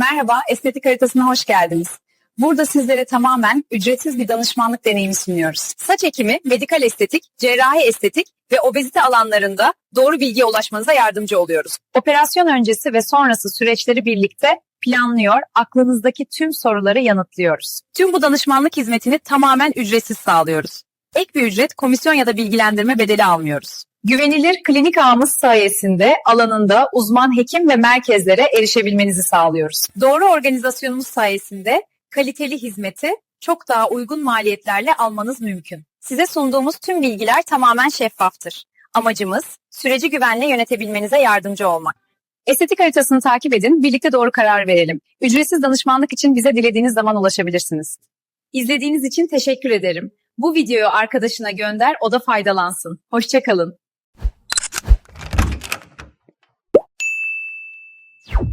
Merhaba, estetik haritasına hoş geldiniz. Burada sizlere tamamen ücretsiz bir danışmanlık deneyimi sunuyoruz. Saç ekimi, medikal estetik, cerrahi estetik ve obezite alanlarında doğru bilgiye ulaşmanıza yardımcı oluyoruz. Operasyon öncesi ve sonrası süreçleri birlikte planlıyor, aklınızdaki tüm soruları yanıtlıyoruz. Tüm bu danışmanlık hizmetini tamamen ücretsiz sağlıyoruz. Ek bir ücret, komisyon ya da bilgilendirme bedeli almıyoruz. Güvenilir klinik ağımız sayesinde alanında uzman hekim ve merkezlere erişebilmenizi sağlıyoruz. Doğru organizasyonumuz sayesinde kaliteli hizmeti çok daha uygun maliyetlerle almanız mümkün. Size sunduğumuz tüm bilgiler tamamen şeffaftır. Amacımız süreci güvenle yönetebilmenize yardımcı olmak. Estetik haritasını takip edin, birlikte doğru karar verelim. Ücretsiz danışmanlık için bize dilediğiniz zaman ulaşabilirsiniz. İzlediğiniz için teşekkür ederim. Bu videoyu arkadaşına gönder, o da faydalansın. Hoşçakalın. you